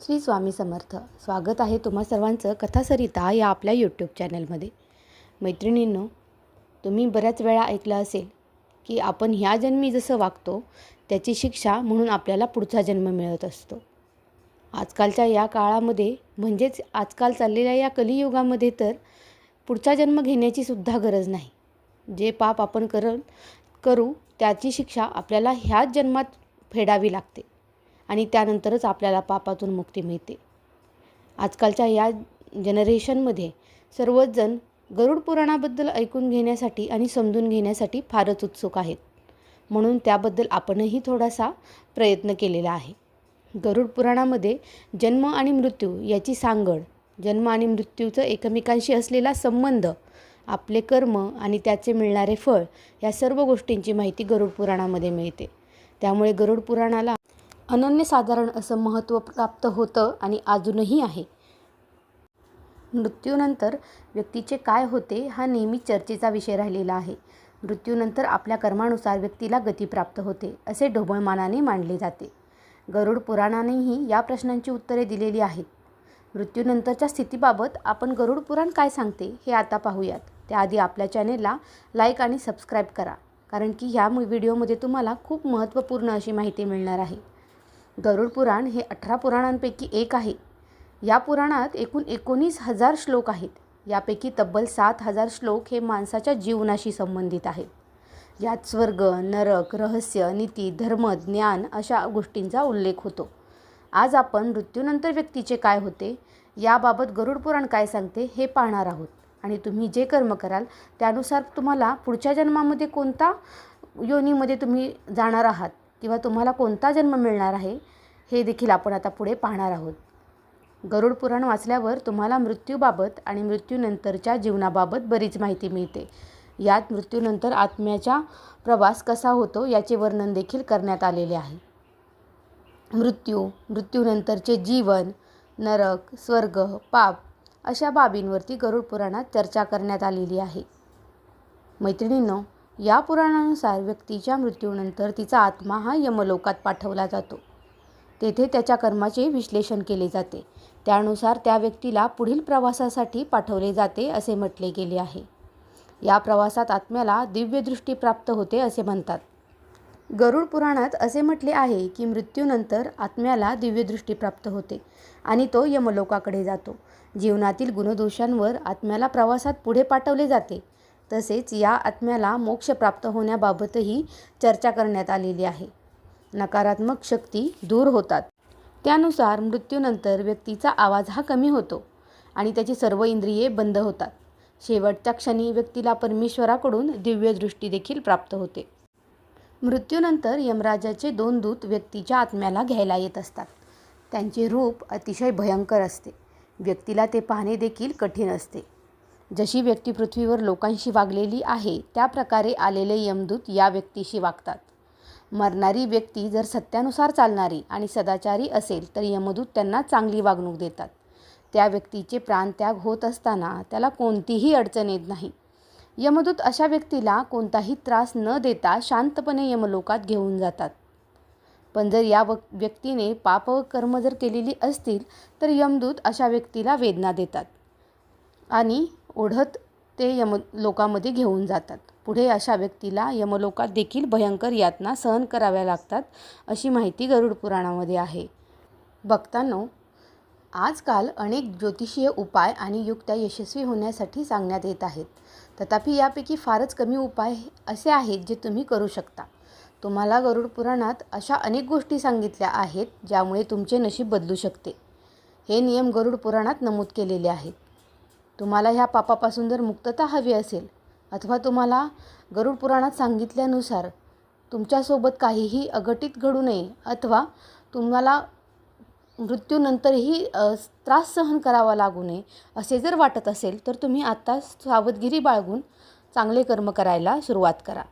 श्री स्वामी समर्थ. स्वागत आहे तुम्हा सर्वांचं कथासरिता या आपल्या यूट्यूब चॅनलमध्ये मैत्रिणींनो तुम्ही बऱ्याच वेळा ऐकलं असेल की आपण ह्या जन्मी जसं वागतो त्याची शिक्षा म्हणून आपल्याला पुढचा जन्म मिळत असतो. आजकालच्या या काळामध्ये म्हणजेच आजकाल चाललेल्या या कलियुगामध्ये तर पुढचा जन्म घेण्याची सुद्धा गरज नाही. जे पाप आपण कर करू त्याची शिक्षा आपल्याला ह्याच जन्मात फेडावी लागते. आणि त्यानंतरच आपल्याला पापातून मुक्ती मिळते. आजकालच्या या जनरेशनमध्ये सर्वजण गरुड पुराणाबद्दल ऐकून घेण्यासाठी आणि समजून घेण्यासाठी फारच उत्सुक आहेत. म्हणून त्याबद्दल आपणही थोडासा प्रयत्न केलेला आहे. गरुड पुराणामध्ये जन्म आणि मृत्यू याची सांगड जन्म आणि मृत्यूचं एकमेकांशी असलेला संबंध आपले कर्म आणि त्याचे मिळणारे फळ या सर्व गोष्टींची माहिती गरुड पुराणामध्ये मिळते. त्यामुळे गरुड पुराणाला अनन्यसाधारण असं महत्त्व प्राप्त होतं आणि अजूनही आहे. मृत्यूनंतर व्यक्तीचे काय होते हा नेहमी चर्चेचा विषय राहिलेला आहे. मृत्यूनंतर आपल्या कर्मानुसार व्यक्तीला गती प्राप्त होते असे ढोबळमानाने मानले जाते. गरुड पुराणानेही या प्रश्नांची उत्तरे दिलेली आहेत. मृत्यूनंतरच्या स्थितीबाबत आपण गरुड पुराण काय सांगते हे आता पाहूयात. त्याआधी आपल्या चॅनेलला लाईक आणि सबस्क्राईब करा कारण की ह्या व्हिडिओमध्ये तुम्हाला खूप महत्त्वपूर्ण अशी माहिती मिळणार आहे. गरुड पुराण हे अठरा पुराणांपैकी एक आहे. या पुराणात एकूण एकोणीस हजार श्लोक आहेत. यापैकी तब्बल सात हजार श्लोक हे माणसाच्या जीवनाशी संबंधित आहेत. यात स्वर्ग नरक रहस्य नीती धर्म ज्ञान अशा गोष्टींचा उल्लेख होतो. आज आपण मृत्यूनंतर व्यक्तीचे काय होते याबाबत गरुड पुराण काय सांगते हे पाहणार आहोत. आणि तुम्ही जे कर्म कराल त्यानुसार तुम्हाला पुढच्या जन्मामध्ये कोणता योनीमध्ये तुम्ही जाणार आहात. किंवा तुम्हाला कोणता जन्म मिळणार आहे हे देखील आपण आता पुढे पाहणार आहोत. गरुड पुराण वाचल्यावर तुम्हाला मृत्यूबाबत आणि मृत्यूनंतरच्या जीवनाबाबत बरीच माहिती मिळते. यात मृत्यूनंतर आत्म्याचा प्रवास कसा होतो याचे वर्णन देखील करण्यात आलेले आहे. मृत्यू मृत्यूनंतरचे जीवन नरक स्वर्ग पाप अशा बाबींवरती गरुड पुराणात चर्चा करण्यात आलेली आहे. मैत्रिणींनो या पुराणानुसार व्यक्तीच्या मृत्यूनंतर तिचा आत्मा हा यमलोकात पाठवला जातो. तेथे त्याच्या कर्माचे विश्लेषण केले जाते. त्यानुसार त्या व्यक्तीला पुढील प्रवासासाठी पाठवले जाते असे म्हटले गेले आहे. या प्रवासात आत्म्याला दिव्यदृष्टी प्राप्त होते असे म्हणतात. गरुड पुराणात असे म्हटले आहे की मृत्यूनंतर आत्म्याला दिव्यदृष्टी प्राप्त होते आणि तो यमलोकाकडे जातो. जीवनातील गुणदोषांवर आत्म्याला प्रवासात पुढे पाठवले जाते. तसेच या आत्म्याला मोक्ष प्राप्त होण्याबाबतही चर्चा करण्यात आलेली आहे. नकारात्मक शक्ती दूर होतात. त्यानुसार मृत्यूनंतर व्यक्तीचा आवाज हा कमी होतो आणि त्याची सर्व इंद्रिये बंद होतात. शेवटच्या क्षणी व्यक्तीला परमेश्वराकडून दिव्यदृष्टी देखील प्राप्त होते. मृत्यूनंतर यमराजाचे दोन दूत व्यक्तीच्या आत्म्याला घ्यायला येत असतात. त्यांचे रूप अतिशय भयंकर असते. व्यक्तीला ते पाहणे देखील कठीण असते. जशी व्यक्ती पृथ्वीवर लोकांशी वागलेली आहे त्या प्रकारे आलेले यमदूत या व्यक्तीशी वागतात. मरणारी व्यक्ती जर सत्यानुसार चालणारी आणि सदाचारी असेल तर यमदूत त्यांना चांगली वागणूक देतात. त्या व्यक्तीचे प्राणत्याग होत असताना त्याला कोणतीही अडचण येत नाही. यमदूत अशा व्यक्तीला कोणताही त्रास न देता शांतपणे यमलोकात घेऊन जातात. पण जर या व्यक्तीने पाप व कर्म जर केलेली असतील तर यमदूत अशा व्यक्तीला वेदना देतात. आणि ओढत ते यम लोकामध्ये घेऊन जातात. पुढे अशा व्यक्तीला यमलोकात देखील भयंकर यातना सहन कराव्या लागतात अशी माहिती गरुड पुराणामध्ये आहे. बघतानो आजकाल अनेक ज्योतिषीय उपाय आणि युक्त्या यशस्वी होण्यासाठी सांगण्यात येत आहेत. तथापि यापैकी फारच कमी उपाय असे आहेत जे तुम्ही करू शकता. तुम्हाला गरुड पुराणात अशा अनेक गोष्टी सांगितल्या आहेत ज्यामुळे तुमचे नशीब बदलू शकते. हे नियम गरुड पुराणात नमूद केलेले आहेत. तुम्हाला ह्या पापापासून जर मुक्तता हवी असेल अथवा तुम्हाला गरुड पुराणात सांगितल्यानुसार तुमच्यासोबत काहीही अघटित घडू नये अथवा तुम्हाला मृत्यूनंतरही त्रास सहन करावा लागू नये असे जर वाटत असेल तर तुम्ही आत्ता सावधगिरी बाळगून चांगले कर्म करायला सुरुवात करा.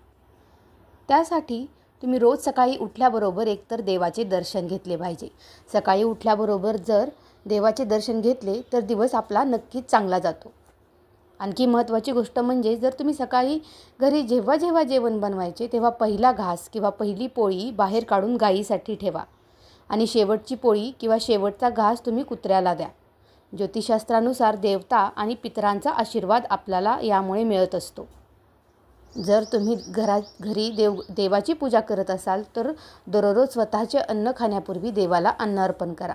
त्यासाठी तुम्ही रोज सकाळी उठल्याबरोबर एकतर देवाचे दर्शन घेतले पाहिजे. सकाळी उठल्याबरोबर जर देवाचे दर्शन घेतले तर दिवस आपला नक्कीच चांगला जातो. आणखी महत्त्वाची गोष्ट म्हणजे जर तुम्ही सकाळी घरी जेव्हा जेव्हा जेवण बनवायचे तेव्हा पहिला घास किंवा पहिली पोळी बाहेर काढून गाईसाठी ठेवा. आणि शेवटची पोळी किंवा शेवटचा घास तुम्ही कुत्र्याला द्या. ज्योतिषशास्त्रानुसार देवता आणि पितरांचा आशीर्वाद आपल्याला यामुळे मिळत असतो. जर तुम्ही घरात घरी देव देवाची पूजा करत असाल तर दररोज स्वतःचे अन्न खाण्यापूर्वी देवाला अन्न अर्पण करा.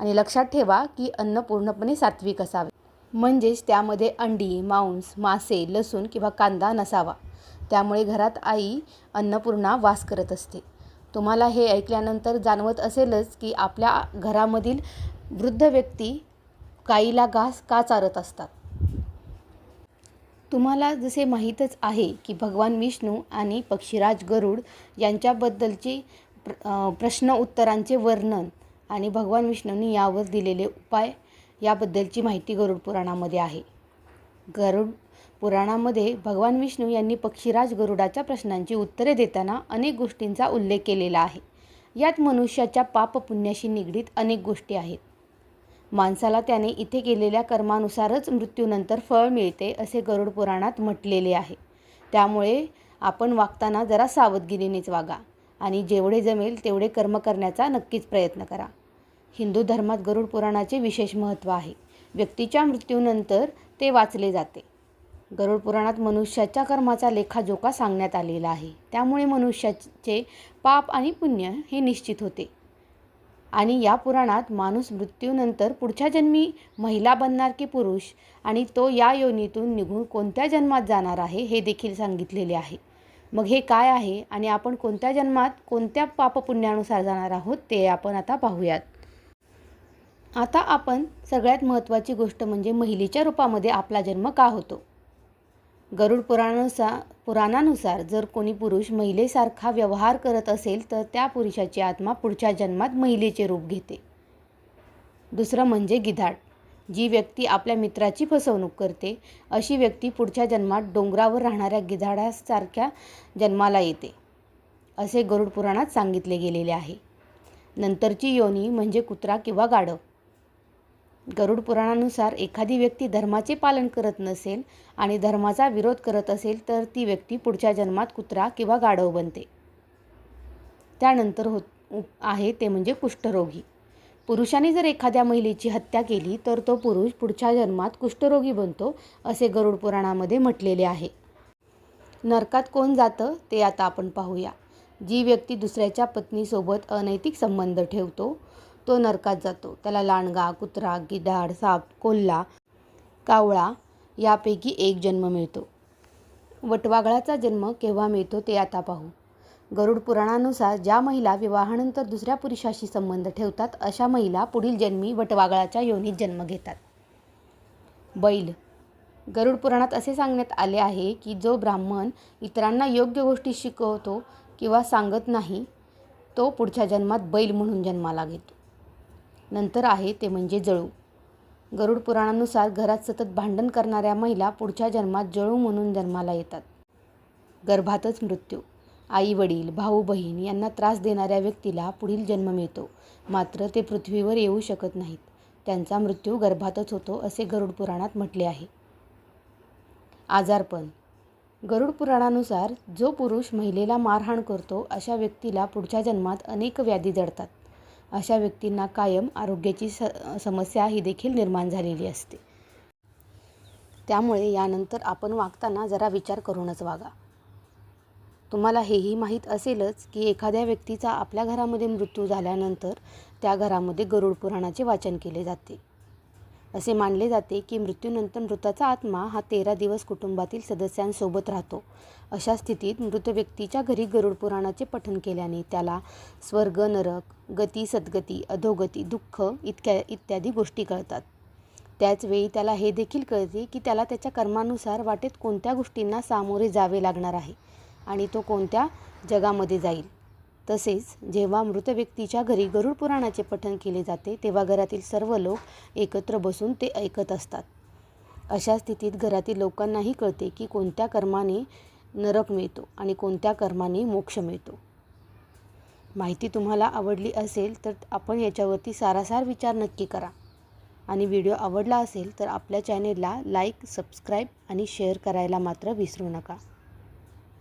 आणि लक्षात ठेवा की अन्न पूर्णपणे सात्विक असावे. म्हणजेच त्यामध्ये अंडी मांस मासे लसूण किंवा कांदा नसावा. त्यामुळे घरात आई अन्नपूर्णा वास करत असते. तुम्हाला हे ऐकल्यानंतर जाणवत असेलच की आपल्या घरामधील वृद्ध व्यक्ती गाईला घास का चारत असतात? तुम्हाला जसे माहीतच आहे की भगवान विष्णू आणि पक्षीराज गरुड यांच्याबद्दलचे प्र प्रश्न उत्तरांचे वर्णन आणि भगवान विष्णूंनी यावर दिलेले उपाय याबद्दलची माहिती गरुड पुराणामध्ये आहे. गरुड पुराणामध्ये भगवान विष्णू यांनी पक्षीराज गरुडाच्या प्रश्नांची उत्तरे देताना अनेक गोष्टींचा उल्लेख केलेला आहे. यात मनुष्याच्या पापपुण्याशी निगडीत अनेक गोष्टी आहेत. माणसाला त्याने इथे केलेल्या कर्मानुसारच मृत्यूनंतर फळ मिळते असे गरुड पुराणात म्हटलेले आहे. त्यामुळे आपण वागताना जरा सावधगिरीनेच वागा. आणि जेवढे जमेल तेवढे कर्म करण्याचा नक्कीच प्रयत्न करा. हिंदू धर्मात गरुड पुराणाचे विशेष महत्त्व आहे. व्यक्तीच्या मृत्यूनंतर ते वाचले जाते. गरुड पुराणात मनुष्याच्या कर्माचा लेखाजोखा सांगण्यात आलेला आहे. त्यामुळे मनुष्याचे पाप आणि पुण्य हे निश्चित होते. आणि या पुराणात माणूस मृत्यूनंतर पुढच्या जन्मी महिला बनणार की पुरुष आणि तो या योनीतून निघून कोणत्या जन्मात जाणार आहे हे देखील सांगितलेले आहे. मग हे काय आहे आणि आपण कोणत्या जन्मात कोणत्या पापपुण्यानुसार जाणार आहोत ते आपण आता पाहूयात. आता आपण सगळ्यात महत्त्वाची गोष्ट म्हणजे महिलेच्या रूपामध्ये आपला जन्म का होतो? गरुड पुराणानुसार पुराणानुसार जर कोणी पुरुष महिलेसारखा व्यवहार करत असेल तर त्या पुरुषाची आत्मा पुढच्या जन्मात महिलेचे रूप घेते. दुसरं म्हणजे गिधाड. जी व्यक्ती आपल्या मित्राची फसवणूक करते अशी व्यक्ती पुढच्या जन्मात डोंगरावर राहणाऱ्या गिधाडासारख्या जन्माला येते असे गरुड पुराणात सांगितले गेलेले आहे. नंतरची योनी म्हणजे कुत्रा किंवा गाढव. गरुड पुराणानुसार एखादी व्यक्ती धर्माचे पालन करत नसेल आणि धर्माचा विरोध करत असेल तर ती व्यक्ती पुढच्या जन्मात कुत्रा किंवा गाढव बनते. त्यानंतर होत आहे ते म्हणजे कुष्ठरोगी. पुरुषाने जर एखाद्या महिलेची हत्या केली तर तो पुरुष पुढच्या जन्मात कुष्ठरोगी बनतो असे गरुड पुराणामध्ये म्हटलेले आहे. नरकात कोण जातं ते आता आपण पाहूया. जी व्यक्ती दुसऱ्याच्या पत्नीसोबत अनैतिक संबंध ठेवतो तो नरकात जातो. त्याला लांडगा कुत्रा गिधाड साप कोल्हा कावळा यापैकी एक जन्म मिळतो. वटवागळाचा जन्म केव्हा मिळतो ते आता पाहू. गरुड पुराणानुसार ज्या महिला विवाहानंतर दुसऱ्या पुरुषाशी संबंध ठेवतात अशा महिला पुढील जन्मी वटवागळाच्या योनीत जन्म घेतात. बैल. गरुड पुराणात असे सांगण्यात आले आहे की जो ब्राह्मण इतरांना योग्य गोष्टी शिकवतो किंवा सांगत नाही तो पुढच्या जन्मात बैल म्हणून जन्माला घेतो. नंतर आहे ते म्हणजे जळू. गरुड पुराणानुसार घरात सतत भांडण करणाऱ्या महिला पुढच्या जन्मात जळू म्हणून जन्माला येतात. गर्भातच मृत्यू. आई वडील भाऊ बहीण यांना त्रास देणाऱ्या व्यक्तीला पुढील जन्म मिळतो. मात्र ते पृथ्वीवर येऊ शकत नाहीत. त्यांचा मृत्यू गर्भातच होतो असे गरुड पुराणात म्हटले आहे. आजारपण. गरुड पुराणानुसार जो पुरुष महिलेला मारहाण करतो अशा व्यक्तीला पुढच्या जन्मात अनेक व्याधी जडतात. अशा व्यक्तींना कायम आरोग्याची स समस्या ही देखील निर्माण झालेली असते. त्यामुळे यानंतर आपण वागताना जरा विचार करूनच वागा. तुम्हाला हेही माहीत असेलच की एखाद्या व्यक्तीचा आपल्या घरामध्ये मृत्यू झाल्यानंतर त्या घरामध्ये गरुड पुराणाचे वाचन केले जाते. असे मानले जाते की मृत्यूनंतर मृताचा आत्मा हा तेरा दिवस कुटुंबातील सदस्यांसोबत राहतो. अशा स्थितीत मृत व्यक्तीच्या घरी गरुड पुराणाचे पठण केल्याने त्याला स्वर्ग नरक गती सद्गती अधोगती दुःख इतक्या इत्यादी गोष्टी कळतात. त्याचवेळी त्याला हे देखील कळते की त्याला त्याच्या कर्मानुसार वाटेत कोणत्या गोष्टींना सामोरे जावे लागणार आहे. आणि तो कोणत्या जगामध्ये जाईल. तसेच जेव्हा मृत व्यक्तीच्या घरी गरुड पुराणाचे पठण केले जाते तेव्हा घरातील सर्व लोक एकत्र बसून ते ऐकत असतात. अशा स्थितीत घरातील लोकांनाही कळते की कोणत्या कर्माने नरक मिळतो आणि कोणत्या कर्माने मोक्ष मिळतो. माहिती तुम्हाला आवडली असेल तर आपण याच्यावरती सारासार विचार नक्की करा. आणि व्हिडिओ आवडला असेल तर आपल्या चॅनेलला लाईक सबस्क्राईब आणि शेअर करायला मात्र विसरू नका.